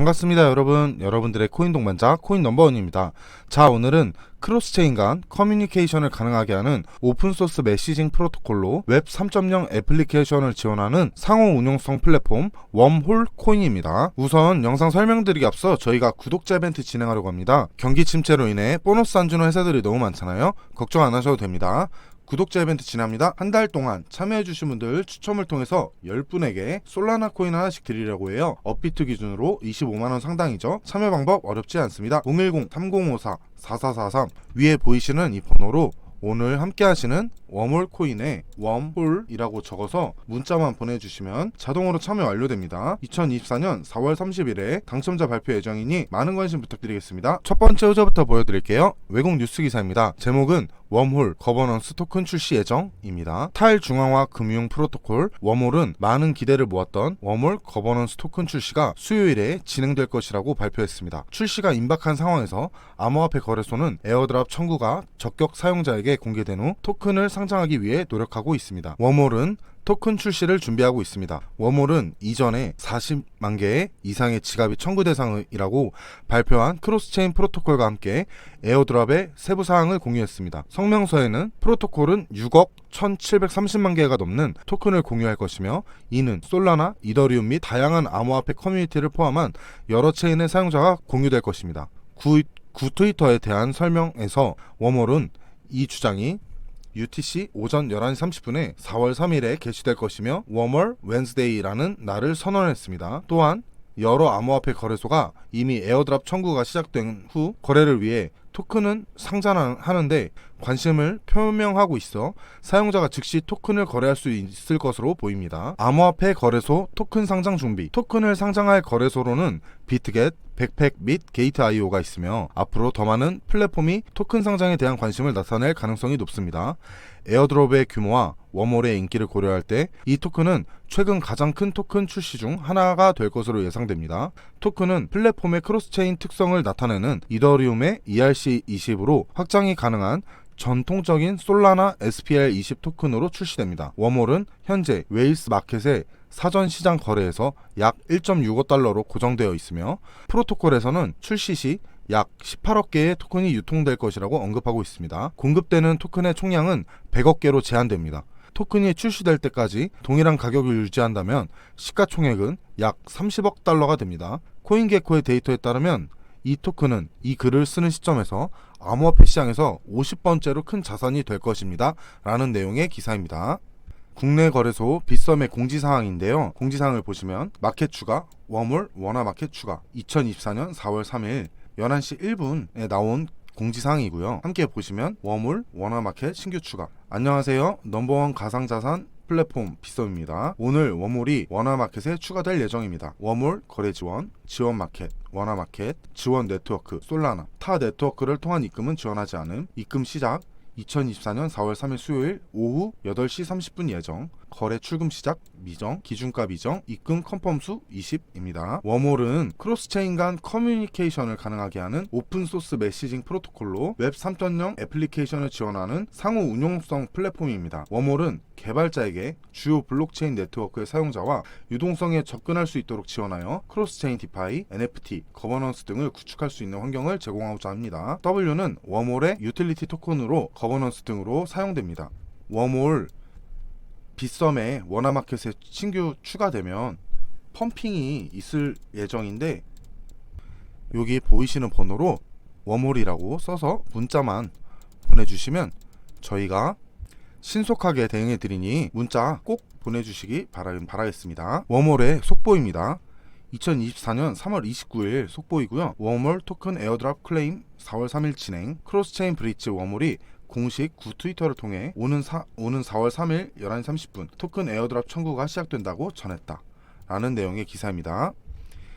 반갑습니다 여러분. 여러분들의 코인 동반자 코인 넘버원입니다. 자 오늘은 크로스체인 간 커뮤니케이션을 가능하게 하는 오픈소스 메시징 프로토콜로 웹 3.0 애플리케이션을 지원하는 상호 운용성 플랫폼 웜홀 코인입니다. 우선 영상 설명드리기 앞서 저희가 구독자 이벤트 진행하려고 합니다. 경기 침체로 인해 보너스 안 주는 회사들이 너무 많잖아요. 걱정 안 하셔도 됩니다 구독자 이벤트 진행합니다. 한 달 동안 참여해주신 분들 추첨을 통해서 10분에게 솔라나 코인 하나씩 드리려고 해요. 업비트 기준으로 25만원 상당이죠. 참여 방법 어렵지 않습니다. 010-3054-4443 위에 보이시는 이 번호로 오늘 함께 하시는 웜홀 코인에 웜홀이라고 적어서 문자만 보내주시면 자동으로 참여 완료됩니다. 2024년 4월 30일에 당첨자 발표 예정이니 많은 관심 부탁드리겠습니다. 첫 번째 후저부터 보여드릴게요. 외국 뉴스 기사입니다. 제목은 웜홀 거버넌스 토큰 출시 예정입니다. 탈중앙화 금융 프로토콜 웜홀은 많은 기대를 모았던 웜홀 거버넌스 토큰 출시가 수요일에 진행될 것이라고 발표했습니다. 출시가 임박한 상황에서 암호화폐 거래소는 에어드랍 청구가 적격 사용자에게 공개된 후 토큰을 상 장하기 위해 노력하고 있습니다. 웜홀은 토큰 출시를 준비하고 있습니다. 웜홀은 이전에 40만 개의 이상의 지갑이 청구 대상이라고 발표한 크로스체인 프로토콜과 함께 에어드랍의 세부 사항을 공유했습니다. 성명서에는 프로토콜은 6억 1,730만 개가 넘는 토큰을 공유할 것이며 이는 솔라나, 이더리움 및 다양한 암호화폐 커뮤니티를 포함한 여러 체인의 사용자가 공유될 것입니다. 구, 구 트위터에 대한 설명에서 웜홀은 이 주장이 UTC 오전 11시 30분에 4월 3일에 게시될 것이며 웜월 웬스데이라는 날을 선언했습니다. 또한 여러 암호화폐 거래소가 이미 에어드랍 청구가 시작된 후 거래를 위해 토큰은 상장하는데 관심을 표명하고 있어 사용자가 즉시 토큰을 거래할 수 있을 것으로 보입니다. 암호화폐 거래소 토큰 상장 준비 토큰을 상장할 거래소로는 비트겟, 백팩 및 게이트.io가 있으며 앞으로 더 많은 플랫폼이 토큰 상장에 대한 관심을 나타낼 가능성이 높습니다. 에어드롭의 규모와 웜홀의 인기를 고려할 때 이 토큰은 최근 가장 큰 토큰 출시 중 하나가 될 것으로 예상됩니다. 토큰은 플랫폼의 크로스체인 특성을 나타내는 이더리움의 ERC20으로 확장이 가능한 전통적인 솔라나 SPR20 토큰으로 출시됩니다. 웜홀은 현재 웨일스 마켓의 사전 시장 거래에서 약 1.65 달러로 고정되어 있으며 프로토콜에서는 출시 시약 18억 개의 토큰이 유통될 것이라고 언급하고 있습니다. 공급되는 토큰의 총량은 100억 개로 제한됩니다. 토큰이 출시될 때까지 동일한 가격을 유지한다면 시가총액은 약 30억 달러가 됩니다. 코인게코의 데이터에 따르면 이 토큰은 이 글을 쓰는 시점에서 암호화폐 시장에서 50번째로 큰 자산이 될 것입니다. 라는 내용의 기사입니다. 국내 거래소 빗썸의 공지사항인데요. 공지사항을 보시면 마켓 추가, 웜홀, 원화 마켓 추가 2024년 4월 3일 11시 1분에 나온 공지사항이고요. 함께 보시면 웜홀, 원화 마켓 신규 추가 안녕하세요. 넘버원 가상자산 플랫폼 빗썸입니다. 오늘 웜홀이 원화마켓에 추가될 예정입니다. 웜홀 거래 지원, 지원 마켓, 원화 마켓, 지원 네트워크, 솔라나, 타 네트워크를 통한 입금은 지원하지 않음, 입금 시작 2024년 4월 3일 수요일 오후 8시 30분 예정 거래 출금 시작 미정 기준가 미정 입금 컨펌수 20입니다. 웜홀은 크로스체인 간 커뮤니케이션을 가능하게 하는 오픈소스 메시징 프로토콜로 웹 3.0 애플리케이션을 지원하는 상호 운용성 플랫폼입니다. 웜홀은 개발자에게 주요 블록체인 네트워크의 사용자와 유동성에 접근할 수 있도록 지원하여 크로스체인 디파이, NFT, 거버넌스 등을 구축할 수 있는 환경을 제공하고자 합니다. W는 웜홀의 유틸리티 토큰으로 거버넌스 등으로 사용됩니다. 웜홀 빗썸에 원화마켓에 신규 추가되면 펌핑이 있을 예정인데 여기 보이시는 번호로 웜홀이라고 써서 문자만 보내주시면 저희가 신속하게 대응해 드리니 문자 꼭 보내주시기 바라, 바라겠습니다. 웜홀의 속보입니다. 2024년 3월 29일 속보이고요. 웜홀 토큰 에어드랍 클레임 4월 3일 진행 크로스체인 브릿지 웜홀이 공식 구 트위터를 통해 오는, 사, 오는 4월 3일 11시 30분 토큰 에어드랍 청구가 시작된다고 전했다. 라는 내용의 기사입니다.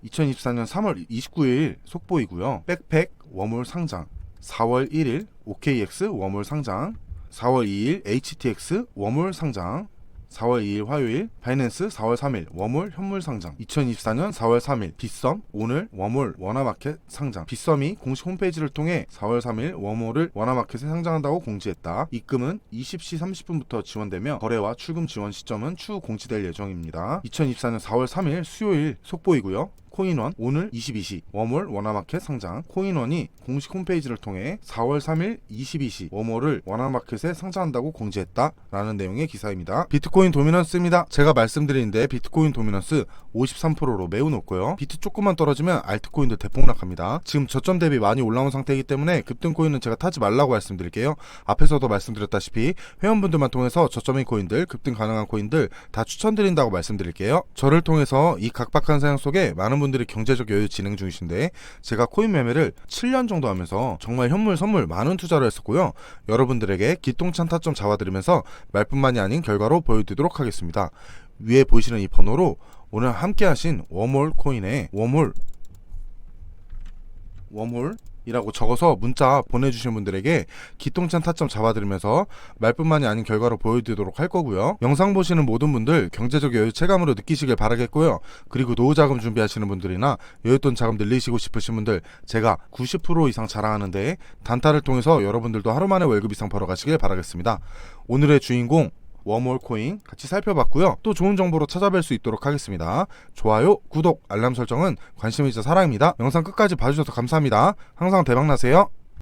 2024년 3월 29일 속보이고요. 백팩 웜홀 상장 4월 1일 OKX 웜홀 상장 4월 2일 HTX 웜홀 상장 4월 2일 화요일 바이낸스 4월 3일 웜홀 현물 상장. 2024년 4월 3일 빗썸 오늘 웜홀 원화마켓 상장. 빗썸이 공식 홈페이지를 통해 4월 3일 웜홀을 원화마켓에 상장한다고 공지했다. 입금은 20시 30분부터 지원되며 거래와 출금 지원 시점은 추후 공지될 예정입니다. 2024년 4월 3일 수요일 속보이고요 코인원 오늘 22시 웜홀 원화마켓 상장 코인원이 공식 홈페이지를 통해 4월 3일 22시 웜홀을 원화마켓에 상장한다고 공지했다 라는 내용의 기사입니다. 비트코인 도미넌스입니다. 제가 말씀드리는데 비트코인 도미넌스 53%로 매우 높고요. 비트 조금만 떨어지면 알트코인도 대폭락합니다. 지금 저점 대비 많이 올라온 상태이기 때문에 급등 코인은 제가 타지 말라고 말씀드릴게요. 앞에서도 말씀드렸다시피 회원분들만 통해서 저점인 코인들, 급등 가능한 코인들 다 추천드린다고 말씀드릴게요. 저를 통해서 이 각박한 사양 속에 많은 분들이 경제적 여유 진행 중이신데 제가 코인 매매를 7년 정도 하면서 정말 현물 선물 많은 투자를 했었고요. 여러분들에게 기똥찬 타점 잡아드리면서 말뿐만이 아닌 결과로 보여드리도록 하겠습니다. 위에 보이시는 이 번호로 오늘 함께 하신 웜홀 코인의 웜홀 웜홀 이라고 적어서 문자 보내주신 분들에게 기똥찬 타점 잡아드리면서 말뿐만이 아닌 결과로 보여드리도록 할 거고요. 영상 보시는 모든 분들 경제적 여유 체감으로 느끼시길 바라겠고요. 그리고 노후 자금 준비하시는 분들이나 여윳돈 자금 늘리시고 싶으신 분들 제가 90% 이상 자랑하는데 단타를 통해서 여러분들도 하루 만에 월급 이상 벌어가시길 바라겠습니다. 오늘의 주인공 웜홀 코인 같이 살펴봤고요. 또 좋은 정보로 찾아뵐 수 있도록 하겠습니다. 좋아요, 구독, 알람 설정은 관심이자 사랑입니다. 영상 끝까지 봐주셔서 감사합니다. 항상 대박나세요.